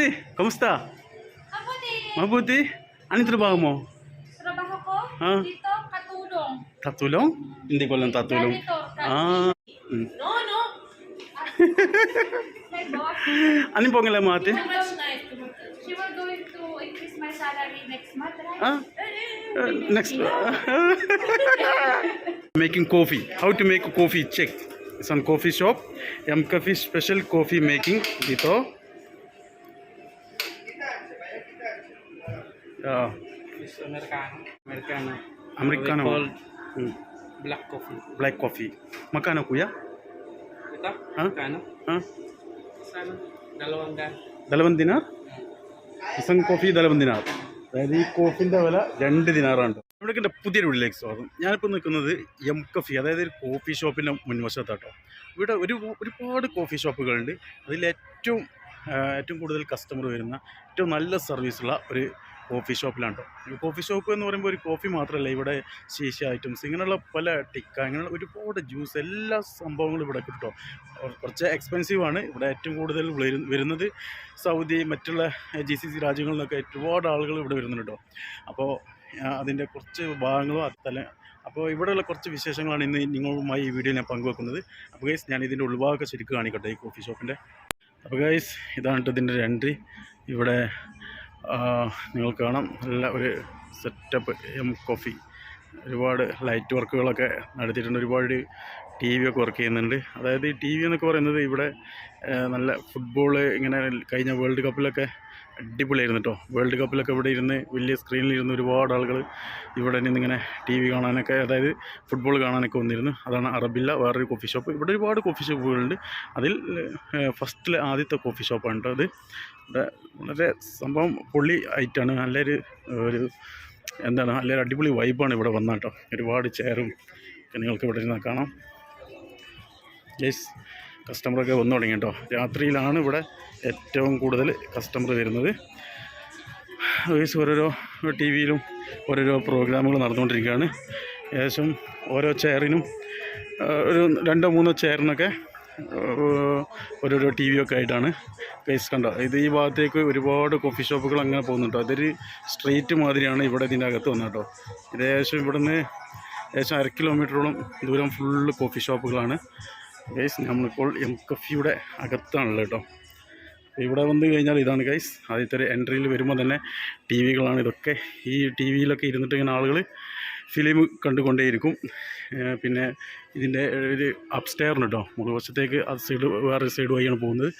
Ate, kamusta? Mabuti. Mabuti? Anong trabaho mo? Trabaho ko Ah. dito, katulong. Tatulong? Hindi ko lang tatulong. Janitor. Ah. mm. No, no. Anong pangalan mo ate? She will, going to increase my salary next month, right? Ah? Uh, next. making coffee. How to make coffee? Check. It's on coffee shop. M Coffee special coffee making dito. Americano. Americano. Black coffee. Black coffee. Magkano kuya? Ito? Ha? Americano. Ha? Saan? Dalawang daan. ദലവൻ ദിനാർ ഇസം coffee ദലവൻ ദിനാർ അതായത് ഈ കോഫിന്റെ വില രണ്ട് ദിനാറാണ് ഇവിടെ എന്റെ പുതിയൊരു വീട്ടിലേക്ക് സ്വാഗതം ഞാനിപ്പോൾ നിൽക്കുന്നത് എം കഫി അതായത് ഒരു കോഫി ഷോപ്പിന്റെ മുൻവശത്താട്ടോ ഇവിടെ ഒരു ഒരുപാട് കോഫി ഷോപ്പുകളുണ്ട് അതിൽ ഏറ്റവും ഏറ്റവും കൂടുതൽ കസ്റ്റമർ വരുന്ന ഏറ്റവും നല്ല സർവീസുള്ള ഒരു കോഫി ഷോപ്പിലാണ് കേട്ടോ കോഫി ഷോപ്പ് എന്ന് പറയുമ്പോൾ ഒരു കോഫി മാത്രമല്ല ഇവിടെ ശീശ ഐറ്റംസ് ഇങ്ങനെയുള്ള പല ടിക്ക ഇങ്ങനെയുള്ള ഒരുപാട് ജ്യൂസ് എല്ലാ സംഭവങ്ങളും ഇവിടെ കിട്ടും കുറച്ച് എക്സ്പെൻസീവ് ആണ്. ഇവിടെ ഏറ്റവും കൂടുതൽ വരുന്നത് സൗദി മറ്റുള്ള ജി സി സി രാജ്യങ്ങളിൽ നിന്നൊക്കെ ഒരുപാട് ആളുകൾ ഇവിടെ വരുന്നുണ്ട് കേട്ടോ. അപ്പോൾ അതിന്റെ കുറച്ച് ഭാഗങ്ങളും അത്തല അപ്പോൾ ഇവിടെയുള്ള കുറച്ച് വിശേഷങ്ങളാണ് ഇന്ന് നിങ്ങളുമായി ഈ വീഡിയോ ഞാൻ പങ്കുവെക്കുന്നത്. അപ്പോൾ ഗൈസ് ഞാൻ ഇതിന്റെ ഉൾഭാഗമൊക്കെ ശരിക്കും കാണിക്കട്ടെ ഈ കോഫി ഷോപ്പിന്റെ. അപ്പോൾ ഗൈസ് ഇതാണ് ഇതിന്റെ എൻട്രി ഇവിടെ നിങ്ങൾക്ക് കാണാം. നല്ല ഒരു സെറ്റപ്പ് എം കോഫി ഒരുപാട് ലൈറ്റ് വർക്കുകളൊക്കെ നടത്തിയിട്ടുണ്ട്. ഒരുപാട് ടി വി ഒക്കെ വർക്ക് ചെയ്യുന്നുണ്ട്. അതായത് ഈ ടി വി എന്നൊക്കെ പറയുന്നത് ഇവിടെ നല്ല ഫുട്ബോൾ ഇങ്ങനെ കഴിഞ്ഞ വേൾഡ് കപ്പിലൊക്കെ അടിപൊളിയായിരുന്നു കേട്ടോ വേൾഡ് കപ്പിലൊക്കെ ഇവിടെ ഇരുന്ന് വലിയ സ്ക്രീനിൽ ഇരുന്ന് ഒരുപാട് ആളുകൾ ഇവിടെ നിന്ന് ഇങ്ങനെ ടി വി കാണാനൊക്കെ അതായത് ഫുട്ബോൾ കാണാനൊക്കെ വന്നിരുന്നു. അതാണ് അറബില്ല വേറൊരു കോഫി ഷോപ്പ് ഇവിടെ ഒരുപാട് കോഫി ഷോപ്പുകളുണ്ട് അതിൽ ഫസ്റ്റിലെ ആദ്യത്തെ കോഫി ഷോപ്പാണ് കേട്ടോ അത്. ഇവിടെ വളരെ സംഭവം പൊള്ളി ആയിട്ടാണ് നല്ലൊരു ഒരു എന്താണ് നല്ലൊരു അടിപൊളി വൈബാണ് ഇവിടെ വന്നാൽ കേട്ടോ ഒരുപാട് ചെയറും നിങ്ങൾക്ക് ഇവിടെ ഇരുന്നാൽ കാണാം. യെസ് കസ്റ്റമറൊക്കെ വന്നു തുടങ്ങി കേട്ടോ. രാത്രിയിലാണ് ഇവിടെ ഏറ്റവും കൂടുതൽ കസ്റ്റമർ വരുന്നത്. ഗൈസ് ഓരോരോ ടി വിയിലും ഓരോരോ പ്രോഗ്രാമുകൾ നടന്നുകൊണ്ടിരിക്കുകയാണ്. ഏകദേശം ഓരോ ചെയറിനും ഒരു രണ്ടോ മൂന്നോ ചെയറിനൊക്കെ ഓരോരോ ടി ഒക്കെ ആയിട്ടാണ് കേസ് കണ്ടോ ഇത് ഈ ഭാഗത്തേക്ക് ഒരുപാട് കോഫി ഷോപ്പുകൾ അങ്ങനെ പോകുന്നുണ്ട്. അതൊരു സ്ട്രീറ്റ് മാതിരിയാണ് ഇവിടെ ഇതിന്റെ അകത്ത് വന്നത് കേട്ടോ. ഇത് ഏകദേശം ഇവിടുന്ന് ഏകദേശം അര കിലോമീറ്ററോളം ദൂരം ഫുള്ള് കോഫി ഷോപ്പുകളാണ്. ഗൈസ് നമ്മളിപ്പോൾ എം കഫിയുടെ അകത്താണല്ലോ കേട്ടോ ഇവിടെ വന്നു കഴിഞ്ഞാൽ ഇതാണ് ഗൈസ് ആദ്യത്തെ ഒരു എൻട്രിയിൽ വരുമ്പോൾ തന്നെ ടി വികളാണ് ഇതൊക്കെ. ഈ ടി വിയിലൊക്കെ ഇരുന്നിട്ട് ഇങ്ങനെ ആളുകൾ ഫിലിം കണ്ടുകൊണ്ടേയിരിക്കും. പിന്നെ ഇതിന്റെ ഒരു അപ്സ്റ്റെയറിന് കേട്ടോ മുകൾവശത്തേക്ക് അത് സൈഡ് വേറെ സൈഡ് വഴിയാണ് പോകുന്നത്.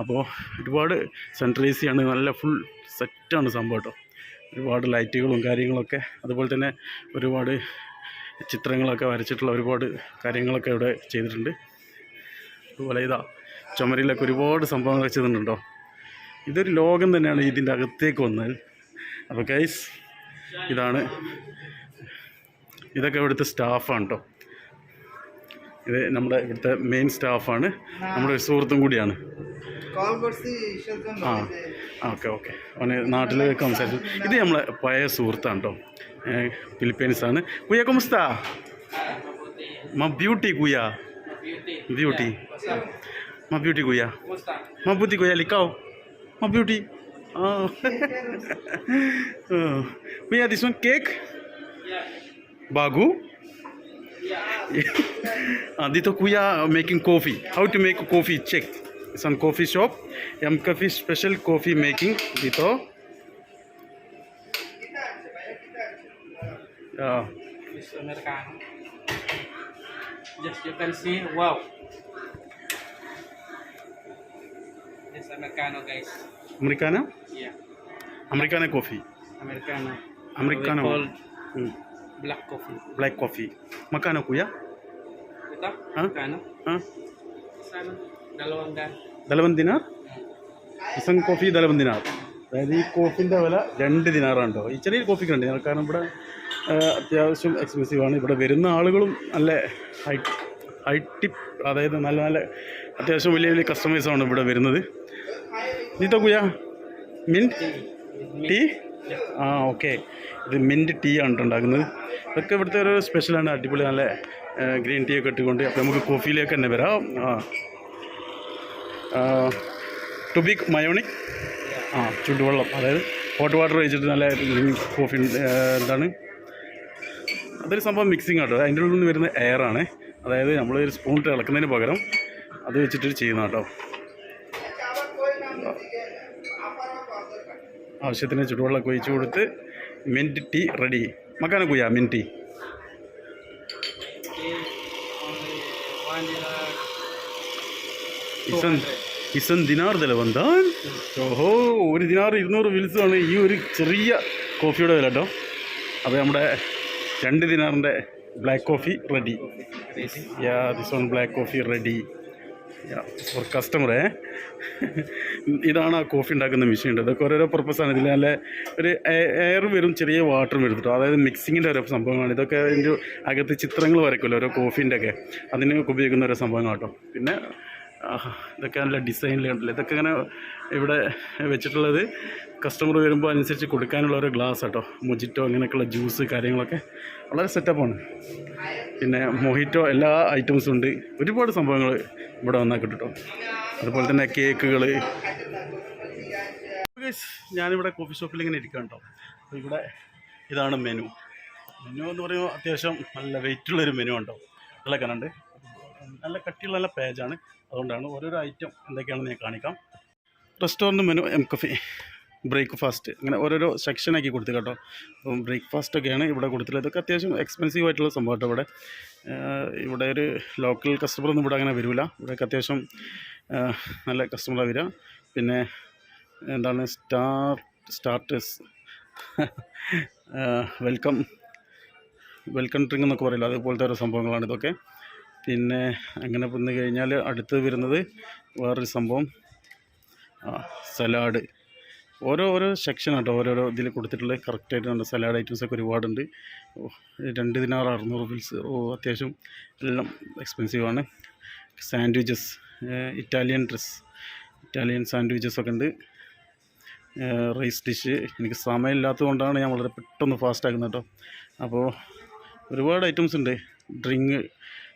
അപ്പോൾ ഒരുപാട് സെൻട്രലൈസിയാണ് നല്ല ഫുൾ സെറ്റാണ് സംഭവം കേട്ടോ ഒരുപാട് ലൈറ്റുകളും കാര്യങ്ങളൊക്കെ. അതുപോലെ തന്നെ ഒരുപാട് ചിത്രങ്ങളൊക്കെ വരച്ചിട്ടുള്ള ഒരുപാട് കാര്യങ്ങളൊക്കെ ഇവിടെ ചെയ്തിട്ടുണ്ട്. അതുപോലെ ഇതാ ചുമരിലൊക്കെ ഒരുപാട് സംഭവങ്ങൾ വെച്ചിട്ടുണ്ടോ ഇതൊരു ലോകം തന്നെയാണ് ഇതിന്റെ അകത്തേക്ക് വന്നത്. അപ്പോൾ ഗൈസ് ഇതാണ് ഇതൊക്കെ ഇവിടുത്തെ സ്റ്റാഫാണ് കേട്ടോ ഇത് നമ്മുടെ ഇവിടുത്തെ മെയിൻ സ്റ്റാഫാണ് നമ്മുടെ ഒരു സുഹൃത്തും കൂടിയാണ്. ആ ഓക്കെ ഓക്കെ. അവന് നാട്ടിൽ സംസാരിച്ചു. ഇത് നമ്മളെ പഴയ സുഹൃത്താണ് കേട്ടോ ഫിലിപ്പീൻസാണ്. കുയ്യ കുമസ്താ. മ ബ്യൂട്ടി കുയ്യാ. ब्यूटी। मैं ब्यूटी गुया मैं बुद्धि गुया लिखाओ। मैं ब्यूटी। भैया दिस केक? बागू? आदि हाँ, तो कुया making coffee. How to make coffee? Check. Sun coffee shop. M coffee special coffee making. दी तो। हाँ। It's Americano. Yes, you can see. Wow. It's Americano, guys. Americana? Yeah. Americana coffee. Americano. Americano. We call Hmm. black coffee. Black coffee. Magkano kuya? Ito? Ha? Americano. Ah, Saan? Dalawang daan. ദലവൻ ദിനാർ ഇസം coffee ദലവൻ ദിനാർ അതായത് ഈ കോഫിൻ്റെ വില രണ്ട് ദിനാറാണ് കേട്ടോ ഈ ചെറിയ കോഫിക്ക് രണ്ട് ദിനാർ കാരണം ഇവിടെ ആ, അത്യാവശ്യം എക്സ്പെൻസീവ് ആണ്. ഇവിടെ വരുന്ന ആളുകളും നല്ല ഹൈ ഹൈ ടിപ്പ് അതായത് നല്ല നല്ല അത്യാവശ്യം വലിയ വലിയ കസ്റ്റമേഴ്സാണ് ഇവിടെ വരുന്നത്. നീത്തോ കുയ മിൻ ടീ ആ ഓക്കെ ഇത് മിന്റ് ടീ ആണ് ഉണ്ടാക്കുന്നത്. ഇതൊക്കെ ഇവിടുത്തെ ഒരു സ്പെഷ്യലാണ് അടിപൊളി നല്ല ഗ്രീൻ ടീ ഒക്കെ ഇട്ടുകൊണ്ട് അപ്പോൾ നമുക്ക് കോഫിയിലേക്ക് തന്നെ വരാം. ആ. ടു ബിഗ് മയോണിക് ആ ചുടുവെള്ളം. അതായത് ഹോട്ട് വാട്ടർ ഒഴിച്ചിട്ട് നല്ല കോഫി എന്താണ് അതൊരു സംഭവം മിക്സിങ് ആട്ടോ. അതിന്റെ ഉള്ളിൽ നിന്ന് വരുന്ന എയറാണ് അതായത് നമ്മൾ ഒരു സ്പൂൺ ഇട്ട് ഇളക്കുന്നതിന് പകരം അത് വെച്ചിട്ട് ചെയ്യുന്ന കേട്ടോ ആവശ്യത്തിന് ചുടുവെള്ളമൊക്കെ ഒഴിച്ച് കൊടുത്ത് മിന്റ് ടീ റെഡി മക്കാനെ കുയ്യാ മിന്റ് ടീ ഇസൻ ദിനാർ തല വന്താൻ ഓഹോ ഒരു ദിനാർ ഇരുന്നൂറ് വിൽസാണ് ഈ ഒരു ചെറിയ കോഫിയുടെ വില കേട്ടോ അപ്പോൾ നമ്മുടെ രണ്ട് ദിനാറിന്റെ black coffee ready yeah this one black coffee ready for കസ്റ്റമറേ ഇതാണ് ആ കോഫി ഉണ്ടാക്കുന്ന മെഷീൻ ഉണ്ട് ഇതൊക്കെ ഓരോരോ പർപ്പസാണ് ഇതിൽ നല്ല ഒരു എയർ വരും ചെറിയ വാട്ടറും വരും അതായത് മിക്സിങ്ങിന്റെ ഓരോ സംഭവമാണ് ഇതൊക്കെ അതിന്റെ അകത്ത് ചിത്രങ്ങൾ വരയ്ക്കുമല്ലോ ഓരോ കോഫീന്റെ ഒക്കെ. അതിനൊക്കെ ഉപയോഗിക്കുന്ന ഓരോ സംഭവങ്ങൾ കേട്ടോ പിന്നെ ഇതൊക്കെ നല്ല ഡിസൈനിലുണ്ടല്ലോ ഇതൊക്കെ ഇങ്ങനെ ഇവിടെ വെച്ചിട്ടുള്ളത് കസ്റ്റമർ വരുമ്പോൾ അനുസരിച്ച് കൊടുക്കാനുള്ള ഒരു ഗ്ലാസ് കേട്ടോ മൊജിറ്റോ അങ്ങനെയൊക്കെയുള്ള ജ്യൂസ് കാര്യങ്ങളൊക്കെ വളരെ സെറ്റപ്പാണ് പിന്നെ മൊഹിറ്റോ എല്ലാ ഐറ്റംസും ഉണ്ട്. ഒരുപാട് സംഭവങ്ങൾ ഇവിടെ വന്നാൽ കേട്ടോ അതുപോലെ തന്നെ കേക്കുകൾ ഞാനിവിടെ കോഫി ഷോപ്പിൽ ഇങ്ങനെ ഇരിക്കാം കേട്ടോ അപ്പോൾ ഇവിടെ ഇതാണ് മെനു മെനു എന്ന് പറയുമ്പോൾ അത്യാവശ്യം നല്ല വെയിറ്റുള്ളൊരു മെനു ഉണ്ടോ നല്ല കനുണ്ട് നല്ല കട്ടിയുള്ള നല്ല പേജാണ്. അതുകൊണ്ടാണ് ഓരോരോ ഐറ്റം എന്തൊക്കെയാണെന്ന് ഞാൻ കാണിക്കാം. Restaurant menu M coffee breakfast അങ്ങനെ ഓരോരോ സെക്ഷനാക്കി കൊടുത്തു കേട്ടോ. അപ്പം ബ്രേക്ക്ഫാസ്റ്റ് ഒക്കെയാണ് ഇവിടെ കൊടുത്തിട്ടുള്ളത് ഇതൊക്കെ അത്യാവശ്യം എക്സ്പെൻസീവ് ആയിട്ടുള്ള സംഭവം ഇവിടെ. ഇവിടെ ഒരു ലോക്കൽ കസ്റ്റമർ ഒന്നും ഇവിടെ അങ്ങനെ വരില്ല ഇവിടെയൊക്കെ അത്യാവശ്യം നല്ല കസ്റ്റമറാണ് വരിക. പിന്നെ എന്താണ്? Star starters welcome welcome drink എന്നൊക്കെ പറയില്ല? അതുപോലത്തെ ഓരോ സംഭവങ്ങളാണ് ഇതൊക്കെ. പിന്നെ അങ്ങനെ വന്നു കഴിഞ്ഞാൽ അടുത്ത് വരുന്നത് വേറൊരു സംഭവം. സലാഡ്. ഓരോ ഓരോ സെക്ഷൻ കേട്ടോ ഓരോരോ ഇതിൽ കൊടുത്തിട്ടുള്ള കറക്റ്റായിട്ടുണ്ട് സലാഡ് ഐറ്റംസ് ഒക്കെ ഒരുപാടുണ്ട്. രണ്ട് ദിനാറ് അറുന്നൂറ് റുപ്പീസ് ഓ അത്യാവശ്യം എല്ലാം എക്സ്പെൻസീവാണ് sandwiches Italian dress Italian sandwiches ഒക്കെ ഉണ്ട്. റൈസ് ഡിഷ് എനിക്ക് സമയമില്ലാത്തതുകൊണ്ടാണ് ഞാൻ വളരെ പെട്ടെന്ന് ഫാസ്റ്റ് ആക്കുന്നത് കേട്ടോ. അപ്പോൾ ഒരുപാട് ഐറ്റംസ് ഉണ്ട്. ഡ്രിങ്ക്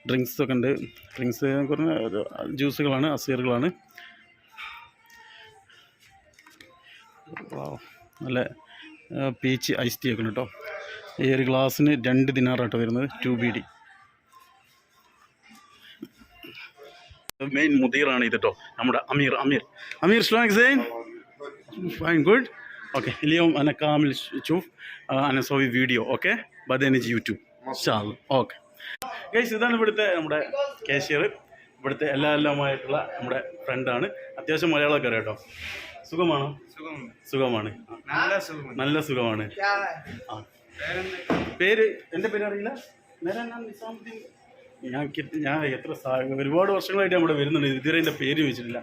ഡ്രിങ്ക്സൊക്കെ ഉണ്ട്. ഡ്രിങ്ക്സ് പറഞ്ഞ ജ്യൂസുകളാണ് അസീറുകളാണ്. നല്ല പീച്ച് ഐസ് ടീ ഒക്കെ ഉണ്ട് കേട്ടോ. ഈ ഒരു ഗ്ലാസ്സിന് രണ്ട് ദിനാറാട്ടോ വരുന്നത് ടു ബി ഡി. മെയിൻ മുദീറാണ് ഇത് കേട്ടോ നമ്മുടെ അമീർ അമീർ. അമീർ സ്ലോങ് ഫൈൻ ഗുഡ് ഓക്കെ ഇലിയോം അനക്കാമിൽ ചു ചൂഫ് അന സോവി വീഡിയോ ഓക്കെ ബദേനിജ് യൂട്യൂബ്. ഓക്കെ ഗൈസ് ഇതാണ് ഇവിടുത്തെ നമ്മുടെ കാഷ്യർ ഇവിടുത്തെ എല്ലാ എല്ലാമായിട്ടുള്ള നമ്മുടെ ഫ്രണ്ടാണ് അത്യാവശ്യം മലയാളമൊക്കെ അറിയാം കേട്ടോ സുഖമാണോ സുഖമുണ്ട് സുഖമാണ് നല്ല സുഖമുണ്ട് നല്ല സുഖമാണ് ആ പേര് എൻ്റെ പേര് അറിയില്ല നേരെ ഞാൻ നിസാമുദ്ദീൻ ഞാൻ കി- ഞാൻ എത്ര സാ- ഒരുപാട് വർഷങ്ങളായിട്ട് നമ്മുടെ വരുന്നുണ്ട് ഇതുവരെ എൻ്റെ പേര് ചോദിച്ചിട്ടില്ല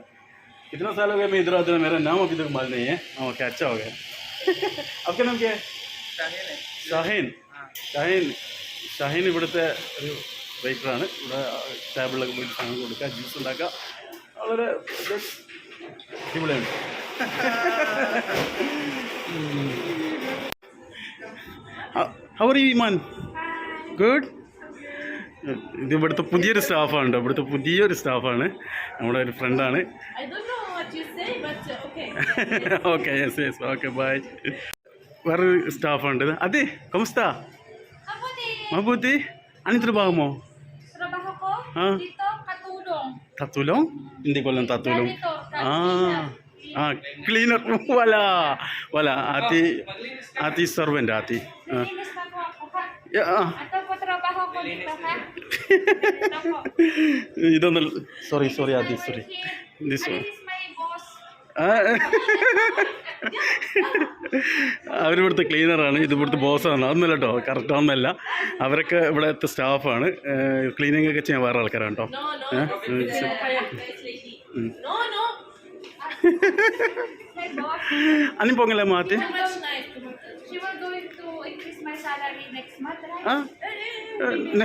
कितना साल हो गया मैं इधर आते हुए मेरा नाम अभी तक माल नहीं है ओके अच्छा हो गया आपका नाम क्या है ഷാഹീൻ ഷാഹീൻ ഷാഹീൻ ഇവിടുത്തെ ഒരു വെയിറ്ററാണ് ഇവിടെ ടേബിളിലൊക്കെ പോയി സാധനം കൊടുക്കുക ജ്യൂസ് ഉണ്ടാക്കുക വളരെ അടിപൊളിയാണ്. How are you Iman good ഇത് ഇവിടുത്തെ പുതിയൊരു സ്റ്റാഫാണ് കേട്ടോ ഇവിടുത്തെ പുതിയൊരു സ്റ്റാഫാണ് നമ്മുടെ ഒരു ഫ്രണ്ടാണ്. Okay yes yes okay bye വേറൊരു സ്റ്റാഫുണ്ട് അതെ കമസ്താ മഹബൂത്തി അനിത്ര ano Ha? Dito, katulong. Katulong? Hindi ko lang tatulong. Ganito, ah. Ah, clean up mo. Wala. Wala. Ati, ati servant, ati. Ah. Yeah. Ah. Ato po trabaho ko dito, ha? you don't know. Sorry, sorry, ati. Sorry. This one. അവരിവിടുത്തെ ക്ലീനറാണ് ഇത് ഇവിടുത്തെ ബോസാണ് അതൊന്നുമല്ല കേട്ടോ correct ഒന്നല്ല അവരൊക്കെ ഇവിടുത്തെ സ്റ്റാഫാണ് cleaning ഒക്കെ ചെയ്യാൻ വേറെ ആൾക്കാരാണ് കേട്ടോ. അനി പൊങ്ങല മാറ്റി?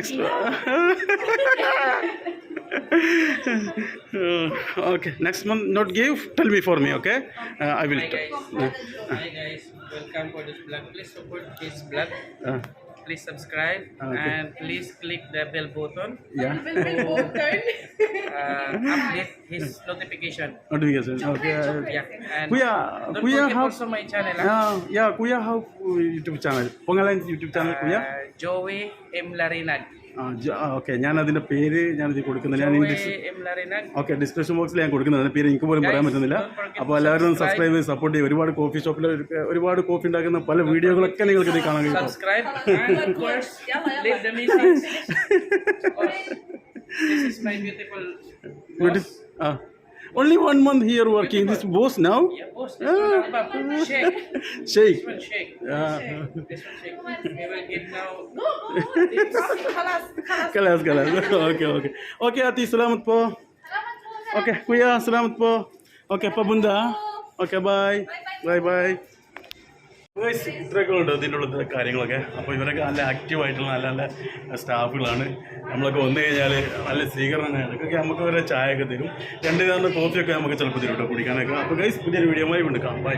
Too uh, okay, next month not give, tell me for me, okay? Uh, I will. Hi guys. Uh, Hi guys, welcome for this blog. Please support this blog. Uh, please subscribe uh, okay. and please click the bell button. Yeah. bell, button. uh, update his notification. Notification. Okay. Yeah. And Kuya, don't Kuya how, also my channel. Uh, yeah, Kuya how YouTube channel. Pangalan YouTube channel Kuya? Uh, Joey M Larinad. ആ okay. ഞാൻ അതിന്റെ പേര് ഞാൻ ഇത് കൊടുക്കുന്നത് ഞാൻ. Okay description ബോക്സിൽ ഞാൻ കൊടുക്കുന്നത്. അതിന്റെ പേര് എനിക്ക് പോലും പറയാൻ പറ്റുന്നില്ല. അപ്പോൾ എല്ലാവരും. സബ്സ്ക്രൈബ് ചെയ്ത് സപ്പോർട്ട് ചെയ്യും. ഒരുപാട് കോഫി ഷോപ്പിൽ ഒരുപാട് കോഫി ഉണ്ടാക്കുന്ന പല വീഡിയോകളൊക്കെ നിങ്ങൾക്ക് ഇത് കാണാൻ കഴിയും. And Only one month here working. This boss now? Yeah, boss. This one, ah. Sheikh. Sheikh. This one, shake. Yeah. This one, shake. Ah. We will get now. No, no, no. Kalas, kalas. Okay, okay. Okay, Ati, salamat po. Salamat po. Okay, Kuya, salamat po. Okay, pabunda. Okay, bye. Bye, bye. ഇത്രയൊക്കെ ഉണ്ട് ഉള്ളത്തെ കാര്യങ്ങളൊക്കെ. അപ്പോൾ ഇവരൊക്കെ നല്ല active ആയിട്ടുള്ള നല്ല നല്ല സ്റ്റാഫുകളാണ്. നമ്മളൊക്കെ വന്നു കഴിഞ്ഞാൽ നല്ല സ്വീകരണം ഇതൊക്കെ നമുക്ക് വരെ ചായ ഒക്കെ തരും. രണ്ട് കാരണം കോഫിയൊക്കെ നമുക്ക് ചിലപ്പോൾ തരും കേട്ടോ കുടിക്കാനൊക്കെ. അപ്പോൾ ഗൈസ് പുതിയൊരു വീഡിയോ ആയി കൊണ്ട് കാണാം. ബൈ